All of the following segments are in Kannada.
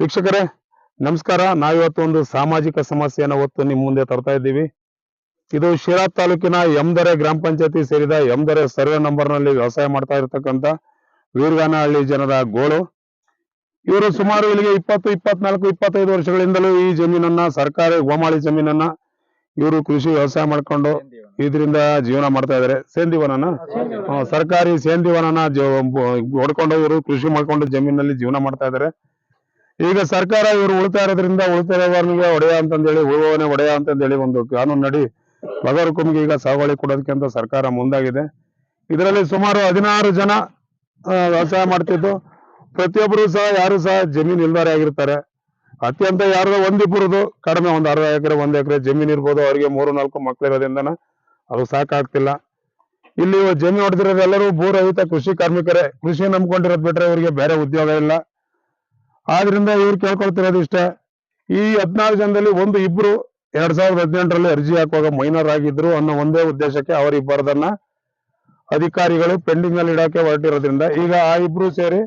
ವೀಕ್ಷಕರೇ ನಮಸ್ಕಾರ. ನಾವಿವತ್ತು ಒಂದು ಸಾಮಾಜಿಕ ಸಮಸ್ಯೆಯನ್ನು ಹೊತ್ತು ನಿಮ್ಮ ಮುಂದೆ ತರ್ತಾ ಇದ್ದೀವಿ. ಇದು ಶಿರಾ ತಾಲೂಕಿನ ಎಂದರೆ ಗ್ರಾಮ ಪಂಚಾಯತಿ ಸೇರಿದ ಎಂದರೆ ಸರ್ವೆ ನಂಬರ್ನಲ್ಲಿ ವ್ಯವಸಾಯ ಮಾಡ್ತಾ ಇರತಕ್ಕಂತ ವೀರಗಾನಹಳ್ಳಿ ಜನರ ಗೋಳು. ಇವರು ಸುಮಾರು ಇಲ್ಲಿಗೆ ಇಪ್ಪತ್ತು ಇಪ್ಪತ್ನಾಲ್ಕು ಇಪ್ಪತ್ತೈದು ವರ್ಷಗಳಿಂದಲೂ ಈ ಜಮೀನನ್ನ ಸರ್ಕಾರಿ ಗೋಮಾಳಿ ಜಮೀನನ್ನ ಇವರು ಕೃಷಿ ವ್ಯವಸಾಯ ಮಾಡ್ಕೊಂಡು ಇದರಿಂದ ಜೀವನ ಮಾಡ್ತಾ ಇದಾರೆ ಸೇಂದಿವನನ? ಸರ್ಕಾರಿ ಸೇಂದಿವನನ ಹೊಡ್ಕೊಂಡು ಇವರು ಕೃಷಿ ಮಾಡ್ಕೊಂಡು ಜಮೀನಲ್ಲಿ ಜೀವನ ಮಾಡ್ತಾ ಇದಾರೆ ಈಗ ಸರ್ಕಾರ ಇವರು ಉಳಿತಾ ಇರೋದ್ರಿಂದ ಉಳಿತಾಯವನಿಗೆ ಒಡೆಯ ಅಂತಂದೇಳಿ, ಉಳುವವನೇ ಒಡೆಯ ಅಂತಂದೇಳಿ ಒಂದು ಕಾನೂನು ನಡಿ. ಬಗರ್ ಕುಮ್ಗೆ ಈಗ ಸಾಗುವಳಿ ಕೊಡೋದಕ್ಕೆ ಅಂತ ಸರ್ಕಾರ ಮುಂದಾಗಿದೆ. ಇದರಲ್ಲಿ ಸುಮಾರು ಹದಿನಾರು ಜನ ವ್ಯವಸಾಯ ಮಾಡ್ತಿದ್ದು. ಪ್ರತಿಯೊಬ್ಬರು ಸಹ ಯಾರು ಸಹ ಜಮೀನು ಇಲ್ದಾರೆ ಆಗಿರ್ತಾರೆ. ಅತ್ಯಂತ ಯಾರು ಒಂದಿಬ್ಬರದು ಕಡಿಮೆ ಒಂದು ಅರ್ಧ ಎಕರೆ, ಒಂದು ಎಕರೆ ಜಮೀನು ಇರ್ಬೋದು. ಅವರಿಗೆ ಮೂರು, ನಾಲ್ಕು ಮಕ್ಳಿರೋದ್ರಿಂದನ ಅದು ಸಾಕಾಗ್ತಿಲ್ಲ. ಇಲ್ಲಿ ಜಮೀನು ಹೊಡೆದಿರೋದು ಎಲ್ಲರೂ ಭೂರಹಿತ ಕೃಷಿ ಕಾರ್ಮಿಕರೇ. ಕೃಷಿ ನಂಬ್ಕೊಂಡಿರೋದ್ ಬಿಟ್ರೆ ಅವರಿಗೆ ಬೇರೆ ಉದ್ಯೋಗ ಇಲ್ಲ. ಆದ್ರಿಂದ ಇವ್ರು ಕೇಳ್ಕೊಳ್ತಿರೋದು ಇಷ್ಟ. ಈ ಹದಿನಾರು ಜನದಲ್ಲಿ ಒಂದು ಇಬ್ರು ಎರಡ್ ಸಾವಿರದ ಹದಿನೆಂಟರಲ್ಲಿ ಅರ್ಜಿ ಹಾಕುವಾಗ ಮೈನರ್ ಆಗಿದ್ರು ಅನ್ನೋ ಒಂದೇ ಉದ್ದೇಶಕ್ಕೆ ಅವರಿಬ್ಬರದನ್ನ ಅಧಿಕಾರಿಗಳು ಪೆಂಡಿಂಗ್ನಲ್ಲಿ ಇಡಕ್ಕೆ ಹೊರಟಿರೋದ್ರಿಂದ ಈಗ ಆ ಇಬ್ರು ಸೇರಿ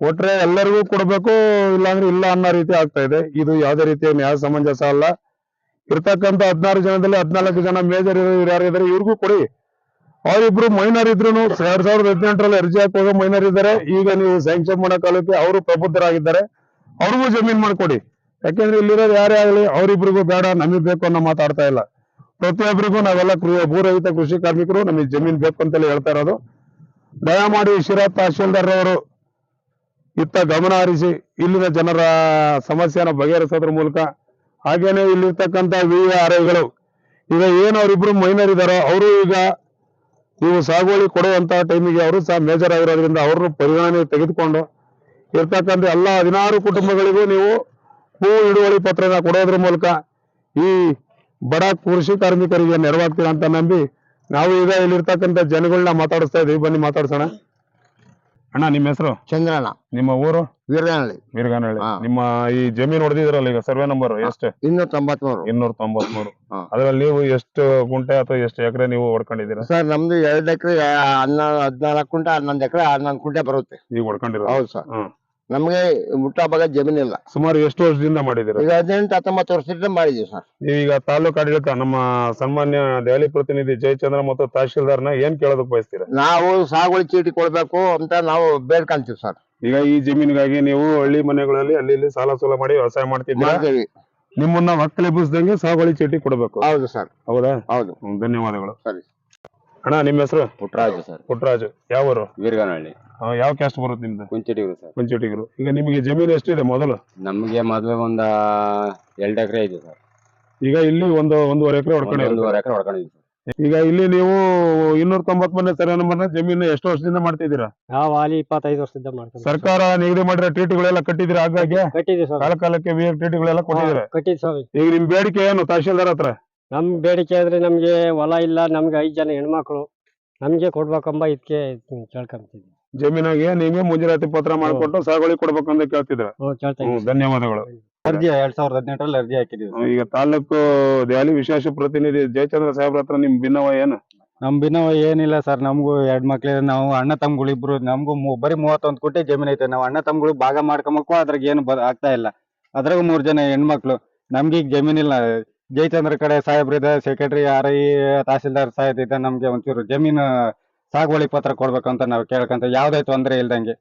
ಕೊಟ್ರೆ ಎಲ್ಲರಿಗೂ ಕೊಡ್ಬೇಕು ಇಲ್ಲಾಂದ್ರೆ ಇಲ್ಲ ಅನ್ನೋ ರೀತಿ ಆಗ್ತಾ ಇದೆ. ಇದು ಯಾವುದೇ ರೀತಿಯ ನ್ಯಾಯ ಸಮಂಜಸ ಅಲ್ಲ. ಇರ್ತಕ್ಕಂತ ಹದಿನಾರು ಜನದಲ್ಲಿ ಹದಿನಾಲ್ಕು ಜನ ಮೇಜರ್ ಇರೋ ಇದಾರೆ ಇವ್ರಿಗೂ ಕೊಡಿ. ಅವರಿಬ್ರು ಮೈನರ್ ಇದ್ರು ಎರಡ್ ಸಾವಿರದ ಹದಿನೆಂಟರಲ್ಲಿ ಅರ್ಜಿ ಹಾಕುವಾಗ ಮೈನರ್ ಇದ್ದಾರೆ. ಈಗ ನೀವು ಸ್ಯಾಂಕ್ಷನ್ ಮಾಡೋ ಕಾಲಕ್ಕೆ ಅವರು ಪ್ರಬುದ್ಧರಾಗಿದ್ದಾರೆ. ಅವ್ರಿಗೂ ಜಮೀನ್ ಮಾಡ್ಕೊಡಿ. ಯಾಕೆಂದ್ರೆ ಇಲ್ಲಿರೋದು ಯಾರೇ ಆಗಲಿ ಅವರಿಬ್ರಿಗೂ ಬೇಡ, ನಮಗ್ ಬೇಕು ಅನ್ನೋ ಮಾತಾಡ್ತಾ ಇಲ್ಲ. ಪ್ರತಿಯೊಬ್ಬರಿಗೂ ನಾವೆಲ್ಲ ಭೂರಹಿತ ಕೃಷಿ ಕಾರ್ಮಿಕರು, ನಮಗೆ ಜಮೀನ್ ಬೇಕು ಅಂತೇಳಿ ಹೇಳ್ತಾ ಇರೋದು. ದಯಮಾಡಿ ಶಿರಾ ತಹಶೀಲ್ದಾರ್ ಅವರು ಇತ್ತ ಗಮನ ಹರಿಸಿ, ಇಲ್ಲಿನ ಜನರ ಸಮಸ್ಯೆನ ಬಗೆಹರಿಸೋದ್ರ ಮೂಲಕ, ಹಾಗೇನೆ ಇಲ್ಲಿರ್ತಕ್ಕಂಥ ವಿ ಆರ್ಐಗಳು ಈಗ ಏನು ಅವರಿಬ್ರು ಮೈನರ್ ಇದ್ದಾರೋ ಅವರು ಈಗ ನೀವು ಸಾಗುವಳಿ ಕೊಡುವಂತ ಟೈಮಿಗೆ ಅವರು ಸಹ ಮೇಜರ್ ಆಗಿರೋದ್ರಿಂದ ಅವ್ರನ್ನು ಪರಿಗಣನೆ ತೆಗೆದುಕೊಂಡು ಇರ್ತಕ್ಕಂಥ ಎಲ್ಲ ಹದಿನಾರು ಕುಟುಂಬಗಳಿಗೂ ನೀವು ಹೂ ಹಿಡುವಳಿ ಪತ್ರನ ಕೊಡೋದ್ರ ಮೂಲಕ ಈ ಬಡ ಕೃಷಿ ಕಾರ್ಮಿಕರಿಗೆ ನೆರವಾಗ್ತೀರಾ ಅಂತ ನಂಬಿ ನಾವು ಈಗ ಇಲ್ಲಿರ್ತಕ್ಕಂಥ ಜನಗಳನ್ನ ಮಾತಾಡಿಸ್ತಾ ಇದೀವಿ. ಬನ್ನಿ ಮಾತಾಡ್ಸೋಣ. ಅಣ್ಣ ನಿಮ್ಮ ಹೆಸರು? ಚಂದ್ರಣ್ಣ. ನಿಮ್ಮ ಊರು? ವೀರ್ಗಾನಳ್ಳಿ ವೀರಗಾನಹಳ್ಳಿ. ಹಾ. ನಿಮ್ಮ ಈ ಜಮೀನು ಹೊಡೆದಿದ್ರಲ್ಲ ಈಗ ಸರ್ವೆ ನಂಬರ್ ಎಷ್ಟು? ಇನ್ನೂರ ತೊಂಬತ್ಮೂರು. ಇನ್ನೂರ ತೊಂಬತ್ಮೂರು ಹಾ. ಅದ್ರಲ್ಲಿ ನೀವು ಎಷ್ಟು ಗುಂಟೆ ಅಥವಾ ಎಷ್ಟು ಎಕರೆ ನೀವು ಹೊಡ್ಕೊಂಡಿದ್ದೀರಾ? ಸರ್ ನಮ್ದು ಎರಡು ಎಕರೆ ಹನ್ನೊಂದು ಹದಿನಾಲ್ಕು ಕುಂಟೆ ಹನ್ನೊಂದು ಎಕರೆ ಹನ್ನೊಂದು ಕುಂಟೆ ಬರುತ್ತೆ. ಈಗ ಹೊಡ್ಕೊಂಡಿರೋ ಹೌದು ಸರ್. ಹ್ಮ್. ನಮ್ಗೆ ಮುಟ್ಟಾ ಭಾಗ ಜಮೀನಿಲ್ಲ. ಸುಮಾರು ಎಷ್ಟು ವರ್ಷದಿಂದ ಮಾಡಿದ್ರು ಈಗ ಹದಿನೆಂಟು ಹತ್ತೊಂಬತ್ತು ವರ್ಷದಿಂದ ಮಾಡಿದೀವಿ ಸರ್. ನೀವೀಗ ತಾಲೂಕು ಆಡಳಿತ ನಮ್ಮ ಸನ್ಮಾನ್ಯ ದೆಹಲಿ ಪ್ರತಿನಿಧಿ ಜಯಚಂದ್ರ ಮತ್ತು ತಹಶೀಲ್ದಾರ್ನ ಏನ್ ಕೇಳೋದಕ್ಕೆ ಬಯಸ್ತೀರಾ? ನಾವು ಸಾಗುವಳಿ ಚೀಟಿ ಕೊಡ್ಬೇಕು ಅಂತ ನಾವು ಬೇಡ್ಕೊಂತೀವಿ ಸರ್. ಈಗ ಈ ಜಮೀನಿಗಾಗಿ ನೀವು ಹಳ್ಳಿ ಮನೆಗಳಲ್ಲಿ ಅಲ್ಲಿ ಇಲ್ಲಿ ಸಾಲ ಸೂಲ ಮಾಡಿ ವ್ಯವಸಾಯ ಮಾಡ್ತಿದ್ದೀವಿ ನಿಮ್ಮನ್ನ ನಿಮ್ಮನ್ನ ಬಿಸ್ದಂಗೆ ಸಾಗುವಳಿ ಚೀಟಿ ಕೊಡಬೇಕು. ಹೌದು ಸರ್. ಹೌದಾ? ಹೌದು. ಹ್ಮ್, ಧನ್ಯವಾದಗಳು. ಸರಿ. ಅಣ್ಣ ನಿಮ್ಮ ಹೆಸರು? ಪುಟ್ಟರಾಜು ಸರ್. ಪುಟ್ಟರಾಜು ಯಾವ ಊರು? ವೀರಗನಹಳ್ಳಿ. ಆ, ಯಾವ ಕ್ಯಾಸ್ಟ್ ಬರುತ್ತೆ ನಿಮ್ದು? ಕುಂಚಿಟಿಗರು ಸರ್. ಕುಂಚಿಟಿಗರು. ಈಗ ನಿಮಗೆ ಜಮೀನು ಎಷ್ಟಿದೆ ಮೊದಲು? ನಮಗೆ ಮದುವೆ ಒಂದ ಎರಡು ಎಕರೆ ಇದೆ ಸರ್. ಈಗ ಇಲ್ಲಿ ಒಂದು ಒಂದೂವರೆ ಎಕರೆ ಒಂದು ಹೊಡ್ಕೊಂಡಿರೋದು ಒಂದೂವರೆ ಎಕರೆ ಹೊಡ್ಕೊಂಡಿದ್ವಿ ಸರ್. ಈಗ ಇಲ್ಲಿ ನೀವು ಇನ್ನೂರ ಮನೆ ಸರ್ವೆ ನಂಬರ್ನ ಜಮೀನು ಎಷ್ಟು ವರ್ಷದಿಂದ ಮಾಡ್ತಿದ್ದೀರಾ? ನಾವು ಅಲ್ಲಿ ಇಪ್ಪತ್ತೈದು ವರ್ಷದಿಂದ ಮಾಡ್ತೀವಿ ಸರ್ಕಾರ ನಿಗದಿ ಮಾಡಿರೋ ಎಲ್ಲಾ ಕಟ್ಟಿದ್ದೀರಾ ಆಗಾಗ್ಗೆ ಕಟ್ಟಿದ್ವಿ ಸರ್. ಕಾಲ ಕಾಲಕ್ಕೆ ಟಿಟಿಗಳೆಲ್ಲ ಕೊಟ್ಟಿದ್ದೀರಾ? ಕಟ್ಟಿದ್ ಸ್ವಾಮಿ. ಈಗ ನಿಮ್ ಬೇಡಿಕೆ ಏನು ತಹಶೀಲ್ದಾರ್ ಹತ್ರ? ನಮ್ ಬೇಡಿಕೆ ಆದ್ರೆ ನಮ್ಗೆ ಹೊಲ ಇಲ್ಲ ನಮ್ಗೆ ಐದ್ ಜನ ಹೆಣ್ಮಕ್ಳು ನಮಗೆ ಕೊಡ್ಬೇಕಂಬ ಇದಕ್ಕೆ ಕೇಳ್ಕೊಂತೀವಿ ಜಮೀನಾಗೆ ನಿಮಗೆ ಮುಂಜಾನೆ ಪತ್ರ ಮಾಡ್ಕೊಟ್ಟು ಸಾಗುವಳಿ ಕೊಡ್ಬೇಕಂತ ಕೇಳ್ತಿದ್ರ ಹ್ಮ್ ಕೇಳ್ತಾ ಹ್ಮ್ ಧನ್ಯವಾದಗಳು. ಅರ್ಜಿ ಎರಡ್ ಸಾವಿರದ ಹದಿನೆಂಟರಲ್ಲಿ ಅರ್ಜಿ ಹಾಕಿದ್ದೀವಿ. ಈಗ ತಾಲೂಕು ದೆಹಲಿ ವಿಶೇಷ ಪ್ರತಿನಿಧಿ ಜಯಚಂದ್ರ ಸಾಹೇಬ್ರ ಹತ್ರ ನಿಮ್ ಭಿನ್ನವ ಏನು? ನಮ್ ಭಿನ್ನವ ಏನಿಲ್ಲ ಸರ್ ನಮಗೂ ಎರಡ್ ಮಕ್ಳು ನಾವು ಅಣ್ಣ ತಮ್ಗಳಿಬ್ರು ನಮಗೂ ಬರೀ ಮೂವತ್ತೊಂದು ಕೋಟಿ ಜಮೀನ್ ಐತೆ. ನಾವು ಅಣ್ಣ ತಮ್ಗಳು ಭಾಗ ಮಾಡ್ಕೊಂಬಕ್ಕೂ ಅದ್ರಾಗ ಏನು ಬ ಆಗ್ತಾ ಇಲ್ಲ. ಅದ್ರಾಗ ಮೂರ್ ಜನ ಹೆಣ್ಮಕ್ಳು. ನಮ್ಗೆ ಈಗ ಜಮೀನಿಲ್ಲ. ಜಯಚಂದ್ರ ಕಡೆ ಸಾಹೇಬ್ರಿದೆ secretary R I tahsildar saheb ಇದೆ, ನಮ್ಗೆ ಒಂಚೂರು ಜಮೀನು ಸಾಗುವಳಿ ಪತ್ರ ಕೊಡ್ಬೇಕಂತ ನಾವು ಕೇಳ್ಕೊಂತ ಯಾವ್ದೇ ತೊಂದರೆ ಇಲ್ದಂಗೆ.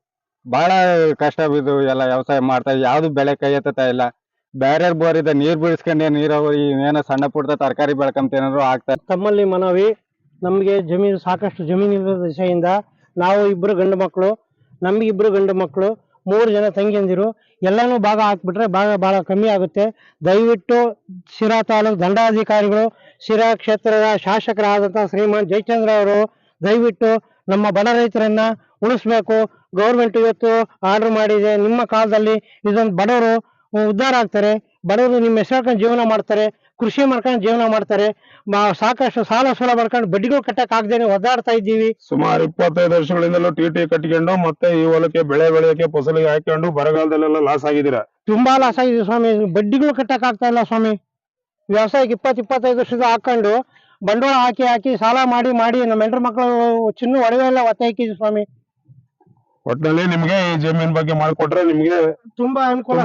ಬಹಳ ಕಷ್ಟ ಬಿದ್ದು ಎಲ್ಲ ವ್ಯವಸಾಯ ಮಾಡ್ತಾ, ಯಾವ್ದು ಬೆಳೆ ಕೈ ಎತ್ತತಾ ಇಲ್ಲ ಬೇರೆ ಬೋರ್ ಇದೆ ನೀರ್ ಬೀಳ್ಸ್ಕೊಂಡೆ ನೀರಾವರಿ ಏನೋ ಸಣ್ಣ ಪುಟ್ಟ ತರಕಾರಿ ಬೆಳ್ಕೊಂತ ಏನಾದ್ರು ಆಗ್ತಾ ತಮ್ಮಲ್ಲಿ ಮನವಿ, ನಮಗೆ ಜಮೀನು ಸಾಕಷ್ಟು ಜಮೀನು ಇಲ್ಲದ ದಿಶೆಯಿಂದ ನಾವು ಇಬ್ರು ಗಂಡು ಮಕ್ಕಳು ನಮ್ಗಿಬ್ರು ಗಂಡು ಮಕ್ಕಳು ಮೂರು ಜನ ತಂಗಿಯಂದಿರು, ಎಲ್ಲಾನು ಭಾಗ ಹಾಕ್ಬಿಟ್ರೆ ಭಾಗ ಬಹಳ ಕಮ್ಮಿ ಆಗುತ್ತೆ. ದಯವಿಟ್ಟು ಶಿರಾ ತಾಲೂಕು ದಂಡಾಧಿಕಾರಿಗಳು, ಶಿರಾ ಕ್ಷೇತ್ರದ ಶಾಸಕರಾದಂಥ ಶ್ರೀಮಾನ್ ಜಯಚಂದ್ರ ಅವರು ದಯವಿಟ್ಟು ನಮ್ಮ ಬಡ ರೈತರನ್ನ ಉಳಿಸ್ಬೇಕು. ಗೌರ್ಮೆಂಟ್ ಇವತ್ತು ಆರ್ಡರ್ ಮಾಡಿದೆ. ನಿಮ್ಮ ಕಾಲದಲ್ಲಿ ಇದೊಂದು ಬಡವರು ಉದ್ಧಾರ ಆಗ್ತಾರೆ. ಬಡವರು ನಿಮ್ಮ ಹೆಸರು ಜೀವನ ಮಾಡ್ತಾರೆ. ಕೃಷಿ ಮಾಡ್ಕೊಂಡು ಜೀವನ ಮಾಡ್ತಾರೆ. ಸಾಕಷ್ಟು ಸಾಲ ಸೂಲ ಮಾಡ್ಕೊಂಡು ಬಡ್ಡಿಗಳು ಕಟ್ಟಕ್ ಆಗದೇನೆ ಒದ್ದಾಡ್ತಾ ಇದ್ದೀವಿ. ಸುಮಾರು ಇಪ್ಪತ್ತೈದು ವರ್ಷಗಳಿಂದಲೂ ಟಿಟಿ ಕಟ್ಕೊಂಡು ಮತ್ತೆ ಈ ಹೊಲಕ್ಕೆ ಬೆಳೆ ಬೆಳೆಯಕ್ಕೆ ಫಸಲಿಗೆ ಹಾಕೊಂಡು ಬರಗಾಲದಲ್ಲೆಲ್ಲ ಲಾಸ್ ಆಗಿದ್ದೀರಾ? ತುಂಬಾ ಲಾಸ್ ಆಗಿದೆ ಸ್ವಾಮಿ. ಬಡ್ಡಿಗಳು ಕಟ್ಟಕ್ ಆಗ್ತಾ ಇಲ್ಲ ಸ್ವಾಮಿ. ವ್ಯವಸಾಯಕ್ಕೆ ಇಪ್ಪತ್ತು ಇಪ್ಪತ್ತೈದು ವರ್ಷದ ಹಾಕೊಂಡು ಬಂಡವಾಳ ಹಾಕಿ ಹಾಕಿ ಸಾಲ ಮಾಡಿ ಮಾಡಿ ನಮ್ಮ ಹೆಂಡ್ರ ಮಕ್ಕಳು ಚಿನ್ನ ಒಡವೆ ಎಲ್ಲ ಒತ್ತೆ ಹಾಕಿದ್ವಿ ಸ್ವಾಮಿ. ಒಟ್ಟಿನಲ್ಲಿ ನಿಮ್ಗೆ ಈ ಜಮೀನ್ ಬಗ್ಗೆ ಮಾಡಿಕೊಟ್ರೆ ನಿಮ್ಗೆ ತುಂಬಾ ಅನುಕೂಲ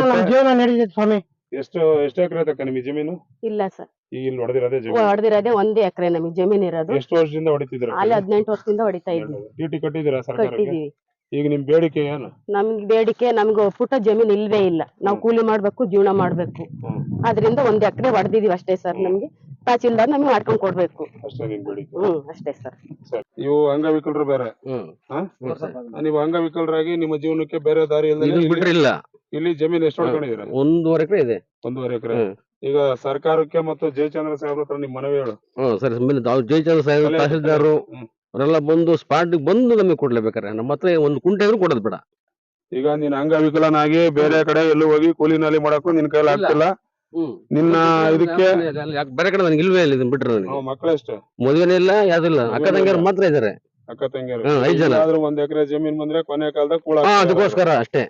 ನಮ್ಮ. ಜೀವನ ನಡೀತೈತೆ ಸ್ವಾಮಿ. ಎಷ್ಟು ಎಷ್ಟು ಎಕರೆ ಐತಕ್ಕ ನಿಮಗೆ ಜಮೀನು? ಇಲ್ಲ ಸರ್. ಈಗ ಇಲ್ಲಿ ಹೊಡೆದಿರೋದೇ ಜಮೀನು? ಹೊಡೆದಿರೋದೇ ಒಂದೇ ಎಕರೆ ನಮಗೆ ಜಮೀನ್ ಇರೋದು. ಎಷ್ಟು ವರ್ಷದಿಂದ ಹೊಡಿತಿದ್ರು ಅಲ್ಲಿ ಹದಿನೆಂಟು ವರ್ಷದಿಂದ ಹೊಡಿತಾ ಇದ್ವಿ ಡ್ಯೂಟಿ ಕಟ್ಟಿದ್ದೀರಾ ಸರ್ ಕಟ್ಟಿದೀವಿ ಈಗ ನಿಮ್ ಬೇಡಿಕೆ ಏನು? ನಮ್ಗೆ ಬೇಡಿಕೆ ನಮ್ಗೆ ಪುಟ್ಟ ಜಮೀನ್ ಇಲ್ವೇ ಇಲ್ಲ. ನಾವು ಕೂಲಿ ಮಾಡ್ಬೇಕು ಜೀವನ ಮಾಡ್ಬೇಕು. ಹ್ಮ್. ಅದರಿಂದ ಒಂದ್ ಎಕರೆ ಹೊಡೆದಿದೀವಿ ಅಷ್ಟೇ ಸರ್ ನಮ್ಗೆ. ತಹಸೀಲ್ದಾರ್ ನಮ್ಗೆ ಮಾಡ್ಕೊಂಡ್ ಕೊಡ್ಬೇಕು. ಅಷ್ಟೇ ನಿಮ್ ಬೇಡಿಕೆ. ಹ್ಮ್ ಅಷ್ಟೇ ಸರ್. ಸರಿ. ಇವು ಅಂಗವಿಕಲರು ಬೇರೆ. ಹ್ಮ್. ಹಾ? ನೀವು ಅಂಗವಿಕಲರಾಗಿ ನಿಮ್ಮ ಜೀವನಕ್ಕೆ ಬೇರೆ ದಾರಿ ಇಲ್ಲ ಇಲ್ಲ ಜಮೀನ್ ಎಷ್ಟು ಹೊಡ್ಕೊಂಡಿದ್ದೀರಾ ಒಂದೂವರೆ ಎಕರೆ ಇದೆ. ಒಂದೂವರೆ ಎಕರೆ. ಹ್ಮ್. ಈಗ ಸರ್ಕಾರಕ್ಕೆ ಮತ್ತು ಜಯಚಂದ್ರ ಸಾಹೇಬ್ರ ಹತ್ರ ನಿಮ್ ಮನವಿ ಹೇಳು. ಹ್ಮ್ ಸರಿ ಆಮೇಲೆ ಜಯಚಂದ್ರ ಸಾಹೇಬ್ ತಲೆ- ತಹಸೀಲ್ದಾರು ಹ್ಮ್. ಅವರೆಲ್ಲ ಬಂದು ಸ್ಪಾಟ್ ಬಂದು ನಮಗೆ ಕೊಡ್ಲೇಬೇಕಾರೆ ನಮ್ಮ ಹತ್ರ ಒಂದು ಕುಂಟೆ ಆದ್ರೂ ಕೊಡೋದು ಬೇಡ. ಈಗ ನೀನ್ ಅಂಗವಿಕಲನಾಗಿ ಬೇರೆ ಕಡೆ ಎಲ್ಲೂ ಹೋಗಿ ಕೂಲಿನಲ್ಲಿ ನಾಲಿ ಮಾಡಕ್ಕೂ ನಿನ್ ಕೈಲಿ ಇಲ್ಲ. ಆಗ್ತಿಲ್ಲ. ನಿನ್ನ ಇದಕ್ಕೆ ಯಾಕೆ ಬೇರೆ ಕಡೆ ನನಗೆ ಇಲ್ವೇ ಇಲ್ಲ ಇದನ್ನ ಬಿಟ್ರೆ ನನಗೆ. ಮಕ್ಕಳೆಷ್ಟು ಮದುವೆನೇ ಇಲ್ಲ ಯಾವ್ದಿಲ್ಲ ಅಕ್ಕ ತಂಗಿಯರು ಮಾತ್ರ ಇದಾರೆ ಅಕ್ಕ ತಂಗಿಯರು. ಹ್ಮ್, ಐದ್ ಜನ. ಆದ್ರೂ ಒಂದ್ ಎಕರೆ ಜಮೀನ್ ಬಂದ್ರೆ ಕೊನೆ ಕಾಲದಾಗ ಕೂಳ ಹಾ ಅದಕ್ಕೋಸ್ಕರ ಅಷ್ಟೇ.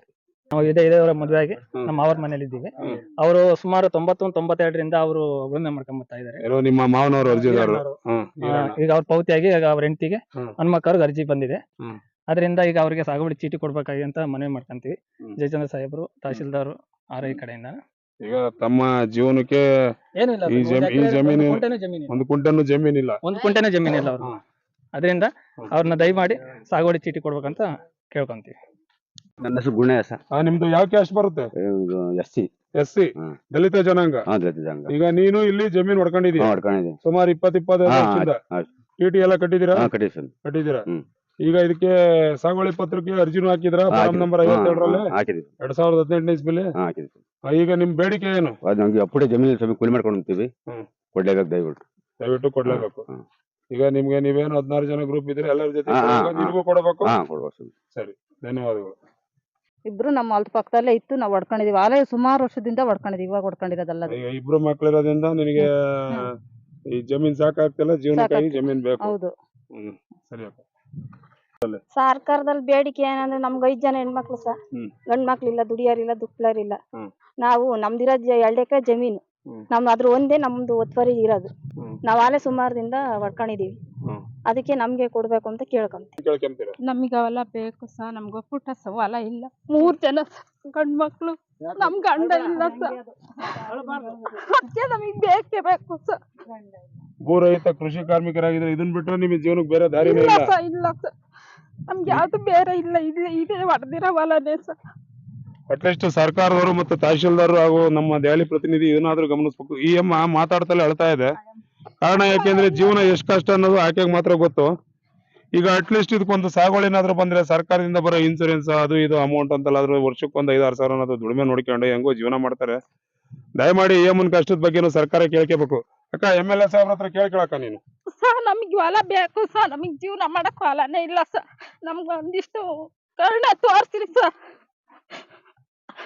ನಾವು ಇದೇ ಇದೇ ಅವರ ಮದುವೆ ಆಗಿ ನಮ್ಮ ಅವ್ರ ಮನೇಲಿ ಇದ್ದೀವಿ. ಅವರು ಸುಮಾರು ತೊಂಬತ್ತೊಂದು ತೊಂಬತ್ತೆರಡರಿಂದ ಅವರು ಉಳುಮೆ ಮಾಡ್ಕೊಂಡ್ ಬರ್ತಾ ಇದಾರೆ ಏನೋ ನಿಮ್ಮ ಮಾವನವರು ಅರ್ಜಿದಾರರು ಹ್ಮ್. ಆ, ಈಗ ಅವ್ರ ಪೌತಿಯಾಗಿ ಈಗ ಅವ್ರ ಹೆಂಡತಿಗೆ ಹ್ಮ್. ಹನುಮಕ್ಕವ್ರಿಗೆ ಅರ್ಜಿ ಬಂದಿದೆ. ಹ್ಮ್. ಅದರಿಂದ ಈಗ ಅವರಿಗೆ ಸಾಗುವಳಿ ಚೀಟಿ ಕೊಡ್ಬೇಕಾಗಿ ಅಂತ ಮನವಿ ಮಾಡ್ಕೊಂತೀವಿ. ಹ್ಮ್. ಜಯಚಂದ್ರ ಸಾಹೇಬರು ತಹಶೀಲ್ದಾರ್ ಆರ್ ಐ ಕಡೆಯಿಂದ. ಈಗ ತಮ್ಮ ಜೀವನಕ್ಕೆ ಈ ಒಂದ್ ಈ ಜಮೀನು- ಒಂದು ಕುಂಟೆನೂ ಜಮೀನಿಲ್ಲ. ಒಂದು ಕುಂಟನ್ನು ಇಲ್ಲ ಕುಂಟೆನೇ ಜಮೀನಿಲ್ಲ ಅವ್ರು. ಹ್ಮ್. ಅದರಿಂದ. ಅವ್ರನ್ನ ದಯಮಾಡಿ ಸಾಗುವಳಿ ಚೀಟಿ ಕೊಡ್ಬೇಕಂತ ಕೇಳ್ಕೊಂತೀವಿ. ನನ್ನ ಹೆಸರು ಗುಣೇಶ. ಆ, ನಿಮ್ದು ಯಾವ ಕ್ಯಾಶ್ ಬರುತ್ತೆ? S C. ಎಸ್ ಸಿ ಹ್ಮ್. ದಲಿತ ಜನಾಂಗ. ಹಾ ಈಗ ನೀನು ಇಲ್ಲಿ ಜಮೀನ್ ಹೊಡ್ಕೊಂಡಿದೀಯ ಮಾಡ್ಕೊಂಡಿದ್ದೀನಿ ಸುಮಾರು ಇಪ್ಪತ್ ಇಪ್ಪತ್ತೈದು ಟಿ ವರ್ಷದಿಂದ. ಟಿಟಿ ಎಲ್ಲ ಕಟ್ಟಿದೀರಾ ಹಾ ಕಟ್ಟಿ ಸರ್ ಕಟ್ಟಿದೀರಾ ಹ್ಮ್. ಈಗ ಇದಕ್ಕೆ ಸಾಗುವಳಿ ಪತ್ರಕ್ಕೆ ಅರ್ಜಿನೂ ಹಾಕಿದ್ರ? ಫಾರ್ಮ್ ಫಾರಂ ನಂಬರ್ ಐವತ್ತೆರಡರಲ್ಲಿ? ಹಾ, ಹಾಕಿದ್ದೀವಿ. ಎರಡ್ ಸಾವಿರದ ಹದಿನೆಂಟನೇ ಇಸ್ಬಿಲಿ ಹಾ ಈಗ ನಿಮ್ ಬೇಡಿಕೆ ಏನು? ಅದು ನಮ್ಗೆ ಅಪ್ಪಡೆ ಜಮೀನು ಸ್ವಲ್ಪ ಕೂಲಿ ಮಾಡ್ಕೊಂಡು ಹೋಗ್ತೀವಿ. ಹ್ಮ್. ಕೊಡ್ಲೇಬೇಕು ದಯವಿಟ್ಟು. ದಯವಿಟ್ಟು ಕೊಡ್ಲೇಬೇಕು. ಹ್ಮ್. ಈಗ ನಿಮ್ಗೆ ನೀವೇನು ಹದಿನಾರು ಜನ ಗ್ರೂಪ್ ಇದ್ರೆ ಎಲ್ಲರ ಜೊತೆ ಹಾ, ಹಾ, ಕೊಡುವಾಗ ಹಾ. ನಿನಗೂ ಕೊಡಬೇಕು. ಹಾ ಸರ್. ಧನ್ಯವಾದಗಳು. ಇಬ್ರು ನಮ್ಮ ಹೊಲದ ಪಕ್ಕದಲ್ಲೇ ಇತ್ತು ನಾವು ಹೊಡ್ಕೊಂಡಿದೀವಿ ಆಲೇ ಸುಮಾರು ವರ್ಷದಿಂದ ಹೊಡ್ಕೊಂಡಿದೀವಿ ಇವಾಗ ಹೊಡ್ಕೊಂಡಿರೋದಲ್ಲ ಅದು. ಈಗ ಇಬ್ರು ಮಕ್ಳಿರೋದ್ರಿಂದ ನಿನಗೆ ಈ ಜಮೀನ್ ಸಾಕಾಗ್ತಿಲ್ಲ ಜೀವನಕ್ಕಾಗಿ ಸಾಕಾಗ್ತಿಲ್ಲ. ಜಮೀನ್ ಬೇಕು ಹೌದು ಹ್ಮ್ ಸರಿ ಅಕ್ಕ ಸರ್ಕಾರದಲ್ಲಿ ಬೇಡಿಕೆ ಏನಂದ್ರೆ ನಮ್ಗೆ ಐದ್ ಜನ ಹೆಣ್ಮಕ್ಳು ಸರ್ ಹ್ಮ್. ಗಂಡ್ ಮಕ್ಳಿಲ್ಲ ದುಡಿಯೋರಿಲ್ಲ ದುಪ್ಪಳರಿಲ್ಲ ಹ್ಮ್. ನಾವು ನಮ್ದಿರೋ ಎರಡು ಎಕರೆ ಜಮೀನು ಹ್ಮ್. ನಮ್ ಅದ್ರ ಒಂದೇ ನಮ್ದು ಒತ್ತುವರಿ ಇರೋದು ನಾವು ನಾವ್ ಆಲೆ ಸುಮಾರದಿಂದ ಹೊಡ್ಕೊಂಡಿದೀವಿ. ಅದಕ್ಕೆ ನಮ್ಗೆ ಕೊಡ್ಬೇಕು ಅಂತ ಕೇಳ್ಕೊಂತೀವಿ. ಕೇಳ್ಕೊಂತೀರ? ನಮಗೆ ಅವೆಲ್ಲ ಬೇಕು ಸರ್ ನಮ್ಗೆ ಪುಟ್ಟ ಸ ಹೊಲ ಇಲ್ಲ. ಮೂರ್ ಜನ ಗಂಡ್ ಮಕ್ಳು ನಮ್ ಗಂಡ ಇಲ್ಲ ಸರ್ ಅದಕ್ಕೆ ನಮಗೆ ಬೇಕೇ ಬೇಕು ಸರ್ ಭೂರಹಿತ ಕೃಷಿ ಕಾರ್ಮಿಕರಾಗಿದ್ರೆ ಇದನ್ ಬಿಟ್ರೆ ನಿಮ್ಮ ಜೀವನಕ್ಕೆ ಬೇರೆ ದಾರಿ ಇಲ್ಲ ಇಲ್ಲ. ಸರ್ ಇಲ್ಲ ಸರ್ ನಮ್ಗೆ ಯಾವ್ದು ಬೇರೆ ಇಲ್ಲ ಇದೆ ಇದೆ ಹೊಡೆದಿರೋ ಹೊಲನೇ ಸರ್ ಅಟ್ಲೀಸ್ಟ್ ಸರ್ಕಾರದವರು ಮತ್ತು ತಹಶೀಲ್ದಾರ್ ಹಾಗೂ ನಮ್ಮ ದೆಹಲಿ ಪ್ರತಿನಿಧಿ ಇದನ್ನಾದ್ರೂ ಗಮನಿಸ್ಬೇಕು. ಈ ಅಮ್ಮ ಮಾತಾಡ್ತಲೇ ಅಳ್ತಾ ಇದೆ. ಕಾರಣ ಯಾಕೆಂದ್ರೆ ಜೀವನ ಎಷ್ಟು ಕಷ್ಟ ಅನ್ನೋದು ಆಕೆಗೆ ಮಾತ್ರ ಗೊತ್ತು. ಈಗ ಅಟ್ ಅಟ್ಲೀಸ್ಟ್ ಇದಕ್ಕೊಂದು ಸಾಗುವಳಿನಾದ್ರೂ ಬಂದ್ರೆ ಸರ್ಕಾರದಿಂದ ಬರೋ ಇನ್ಸೂರೆನ್ಸ್ ಅದು ಇದು ಅಮೌಂಟ್ ಅಂತಲ್ಲಾದ್ರೂ ವರ್ಷಕ್ಕೊಂದು ಐದಾರು ಸಾವಿರ ಅನ್ನೋದು ದುಡಿಮೆ ನೋಡ್ಕೊಂಡು ಹೆಂಗೋ ಜೀವನ ಮಾಡ್ತಾರೆ. ದಯಮಾಡಿ ಈ ಅಮ್ಮನ ಕಷ್ಟದ ಬಗ್ಗೆನೂ ಸರ್ಕಾರ ಕೇಳ್ಕೋಬೇಕು. ಅಕ್ಕ ಎಂ ಎಲ್ ಎ ಸಾಹೇಬ್ರ ಹತ್ರ ಕೇಳ್ಕೊಳಕ್ಕ ನೀನು? ಸರ್ ನಮಗೆ ಹೊಲ ಬೇಕು ಸರ್ ನಮಗೆ ಜೀವನ ಮಾಡಕ್ ಹೊಲನೇ ಇಲ್ಲ ಸರ್ ನಮ್ಗೆ ಒಂದಿಷ್ಟು ಕರುಣೆ ತೋರಿಸ್ರಿ ಸರ್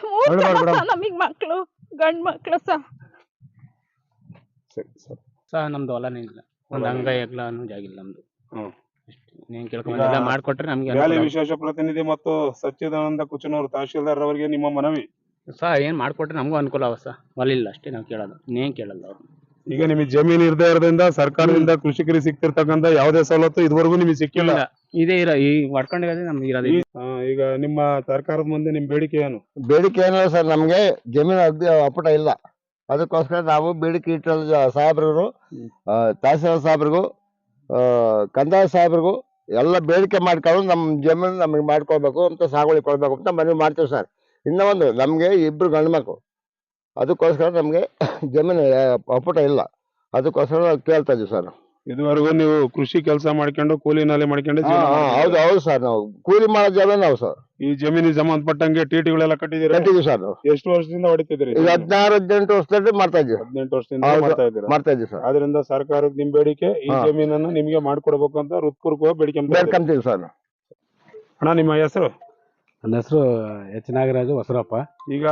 ಮೂರ್ ಅಳ್ಬೇಡ ಜನ ಸರ್ ನಮಗೆ ಮಕ್ಳು ಗಂಡ್ ಮಕ್ಳು ಸರ್ ಸರಿ ಸರಿ. ಸಹ ನಮ್ದು ಹೊಲನೇ ಇಲ್ಲ. ಒಂದು ಅಂಗ ಎಗ್ಲಾನು ಜಾಗಿಲ್ಲ ನಮ್ದು. ಹ್ಮ್. ನೀನ್ ಕೇಳ್ಕೊಂಡ್ ಮಾಡ್ಕೊಟ್ರೆ ನಮ್ಗೆ ದೆಹಲಿ ವಿಶೇಷ ಪ್ರತಿನಿಧಿ ಮತ್ತು ಸಚ್ಚಿದಾನಂದ ಕುಚನೂರು ತಹಶೀಲ್ದಾರ್ ಅವರಿಗೆ ನಿಮ್ಮ ಮನವಿ? ಸಹ ಏನ್ ಮಾಡ್ಕೊಟ್ರೆ ನಮಗೂ ಅನುಕೂಲ ಅವ ಸಹ. ಹೊಲ ಇಲ್ಲ ಅಷ್ಟೇ ನಾವು ಕೇಳೋದು. ಇನ್ನೇನ್ ಕೇಳಲ್ಲ ಅವ್ರು. ಈಗ ನಿಮಗೆ ಜಮೀನ್ ಇರದೇ ಇರೋದ್ರಿಂದ ಸರ್ಕಾರದಿಂದ ಕೃಷಿಕರಿಗೆ ಸಿಗ್ತಿರ್ತಕ್ಕಂತ ಯಾವುದೇ ಸವಲತ್ತು ಇದುವರೆಗೂ ನಿಮಗೆ ಸಿಕ್ಕಿಲ್ಲ. ಇಲ್ಲ. ಇದೇ ಇರೋ ಈ ಹೊಡ್ಕೊಂಡಿರೋದೇ ನಮ್ಗೆ ಇರೋದು ಆ, ಈಗ ನಿಮ್ಮ ಸರ್ಕಾರದ ಮುಂದೆ ನಿಮ್ ಬೇಡಿಕೆ ಏನು? ಬೇಡಿಕೆ ಏನಿಲ್ಲ ಸರ್ ನಮ್ಗೆ ಜಮೀನು ಅಗ್ದಿ ಅಪ್ಪಟ ಇಲ್ಲ. ಅದಕ್ಕೋಸ್ಕರ ನಾವು ಬೇಡಿಕೆ ಇಟ್ಟಿರೋ ಸಾಹೇಬ್ರಿಗೂ ತಹಸೀಲ್ದಾರ್ ಸಾಹೇಬ್ರಿಗೂ ಕಂದಾಯ ಸಾಹೇಬ್ರಿಗೂ ಎಲ್ಲ ಬೇಡಿಕೆ ಮಾಡ್ಕೊಂಡು ನಮ್ಮ ಜಮೀನು ನಮಗೆ ಮಾಡ್ಕೊಳ್ಬೇಕು ಅಂತ ಸಾಗುವಳಿ ಕೊಡಬೇಕು ಅಂತ ಮನವಿ ಮಾಡ್ತೀವಿ ಸರ್. ಇನ್ನೂ ಒಂದು ನಮಗೆ ಇಬ್ಬರು ಗಂಡು ಮಕ್ಕಳು ಅದಕ್ಕೋಸ್ಕರ ನಮಗೆ ಜಮೀನು ಒಪ್ಪಟ ಇಲ್ಲ. ಅದಕ್ಕೋಸ್ಕರ ನಾವು ಕೇಳ್ತಾ ಇದ್ದೀವಿ ಸರ್. ಇದುವರೆಗೂ ನೀವು ಕೃಷಿ ಕೆಲಸ ಮಾಡ್ಕೊಂಡು ಕೂಲಿ ನಾಲೆ ಮಾಡ್ಕೊಂಡು ಹಾ, ಜೀವನ ಹಾ, ಮಾಡ್ತಿದ್ದೀರಾ. ಹೌದು ಹೌದು ಸರ್ ನಾವು. ಕೂಲಿ ಮಾಡೋ ಜಾಗ ನಾವು ಸರ್. ಈ ಜಮೀನಿಗೆ ಸಂಬಂಧಪಟ್ಟಂಗೆ ಟಿಟಿಗಳೆಲ್ಲ ಕಟ್ಟಿದ್ದೀರಾ? ಕಟ್ಟಿದೀವಿ ಸರ್ ನಾವು. ಎಷ್ಟು ವರ್ಷದಿಂದ ಹೊಡಿತಿದ್ರಿ ಈಗ ಹದಿನಾರು ಹದಿನೆಂಟು ವರ್ಷದಲ್ಲಿ ಮಾಡ್ತಾ ಇದ್ದೀವಿ. ಹದಿನೆಂಟು ವರ್ಷದಿಂದ ಹೌದು. ಮಾಡ್ತಾ ಇದ್ದೀರಾ? ಮಾಡ್ತಾ ಇದ್ದೀವಿ ಸರ್. ಆದ್ರಿಂದ ಸರ್ಕಾರಕ್ಕೆ ನಿಮ್ ಬೇಡಿಕೆ ಈ ಹಾ. ಜಮೀನನ್ನ ನಿಮ್ಗೆ ಮಾಡ್ಕೊಡ್ಬೇಕು ಅಂತ ಹೃತ್ಪೂರ್ವಕವಾಗಿ ಬೇಡಿಕೆ ಬೇಡ್ಕೊಂತೀವಿ ಸರ್ ಅಣ್ಣ ನಿಮ್ಮ ಹೆಸರು? ನನ್ನ ಹೆಸರು ಎಚ್ ನಾಗರಾಜು ಹೊಸರಪ್ಪ ಈಗ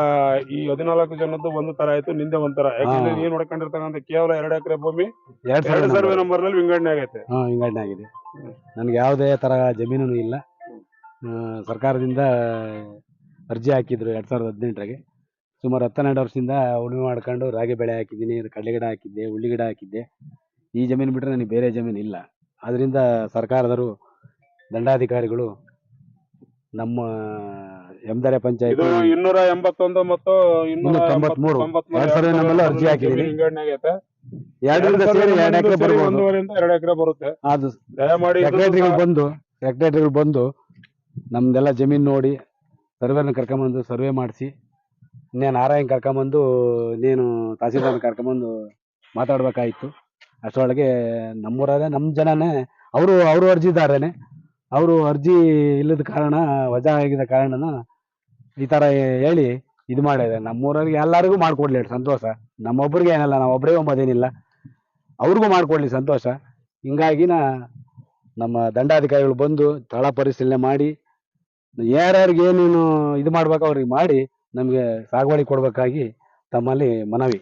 ಈ ಹದಿನಾಲ್ಕು ಜನದ್ದು ಒಂದು ತರ ಆಯ್ತು ನಿಂದೆ ಒಂದ್ ತರ ಏನ್. ನೀನ್ ನೋಡ್ಕೊಂಡಿರ್ತಕ್ಕಂಥ ಕೇವಲ ಎರಡು ಎಕರೆ ಭೂಮಿ ಎರಡ್ ಎರಡು ಸರ್ವೆ ನಂಬರ್ನಲ್ಲಿ ವಿಂಗಡಣೆ ಆಗೈತೆ. ಹಾ ವಿಂಗಡಣೆ ಆಗಿದೆ. ನನ್ಗೆ ಯಾವುದೇ ತರ ಜಮೀನು ಇಲ್ಲ. ಆ, ಸರ್ಕಾರದಿಂದ ಅರ್ಜಿ ಹಾಕಿದ್ರು ಎರಡ್ ಸಾವಿರದ ಹದಿನೆಂಟರಾಗೆ. ಸುಮಾರು ಹತ್ತೆರಡು ವರ್ಷದಿಂದ ಉಳುಮೆ ಮಾಡ್ಕೊಂಡು ರಾಗಿ ಬೆಳೆ ಹಾಕಿದ್ದೀನಿ ಕಡಲೆ ಗಿಡ ಹಾಕಿದ್ದೆ ಉಳ್ಳಿ ಗಿಡ ಹಾಕಿದ್ದೆ. ಈ ಜಮೀನು ಬಿಟ್ಟರೆ ನನಗೆ ಬೇರೆ ಜಮೀನು ಇಲ್ಲ. ಅದರಿಂದ ಸರ್ಕಾರದವರು ದಂಡಾಧಿಕಾರಿಗಳು ನಮ್ಮ ಎಂದರೆ ಇದು ಪಂಚಾಯತ್ ಇನ್ನೂರ ಎಂಬತ್ತೊಂದು ಮತ್ತು ಇನ್ನೂರ ತೊಂಬತ್ಮೂರು. ಎರಡ್ ನಮ್ಮೆಲ್ಲ ಅರ್ಜಿ ಎರಡರಿಂದ ಎರಡು ಸೇರಿ ಎರಡು ಎಕರೆ ಸೇರಿ ಬರ್ಬೋದು. ಒಂದೂವರೆಯಿಂದ ಎರಡು ಎಕರೆ ಬರುತ್ತೆ. ಅದು ದಯಮಾಡಿ ಸೆಕ್ರೆಟರಿಗಳು ಬಂದು ಸೆಕ್ರೆಟರಿಗಳು ಬಂದು ನಮ್ದೆಲ್ಲ ಜಮೀನು ನೋಡಿ ಸರ್ವೇನ ಕರ್ಕೊಂಬಂದು ಸರ್ವೆ ಮಾಡಿಸಿ ಇನ್ನೇನು ನಾರಾಯಣ್ ಕರ್ಕೊಂಬಂದು ನೀನು ತಹಸೀಲ್ದಾರ್ ಕರ್ಕೊಂಬಂದು ಮಾತಾಡಬೇಕಾಯಿತು. ಅಷ್ಟರೊಳಗೆ ನಮ್ಮೂರಾಗ ನಮ್ಮ ಜನನೇ ಅವರು ಅವರು ಅರ್ಜಿದಾರನೇ ಅವರು ಅರ್ಜಿ ಇಲ್ಲದ ಕಾರಣ, ವಜಾ ಆಗಿದ ಕಾರಣನ ಈ ಥರ ಹೇಳಿ ಇದು ಮಾಡಿದೆ. ನಮ್ಮೂರವ್ರಿಗೆ ಎಲ್ಲರಿಗೂ ಮಾಡ್ಕೊಡ್ಲಿ ಸಂತೋಷ. ನಮ್ಮೊಬ್ರಿಗೆ ಏನಲ್ಲ, ನಾವು ಒಬ್ಬರೇ ಒಂಬದೇನಿಲ್ಲ ಅವ್ರಿಗೂ ಮಾಡ್ಕೊಡ್ಲಿ ಸಂತೋಷ. ಹಿಂಗಾಗಿನ ನಮ್ಮ ದಂಡಾಧಿಕಾರಿಗಳು ಬಂದು ಸ್ಥಳ ಪರಿಶೀಲನೆ ಮಾಡಿ, ಯಾರ್ಯಾರಿಗೆ ಏನೇನು ಇದು ಮಾಡ್ಬೇಕು ಅವ್ರಿಗೆ ಮಾಡಿ, ನಮಗೆ ಸಾಗುವಳಿ ಕೊಡಬೇಕಾಗಿ ತಮ್ಮಲ್ಲಿ ಮನವಿ.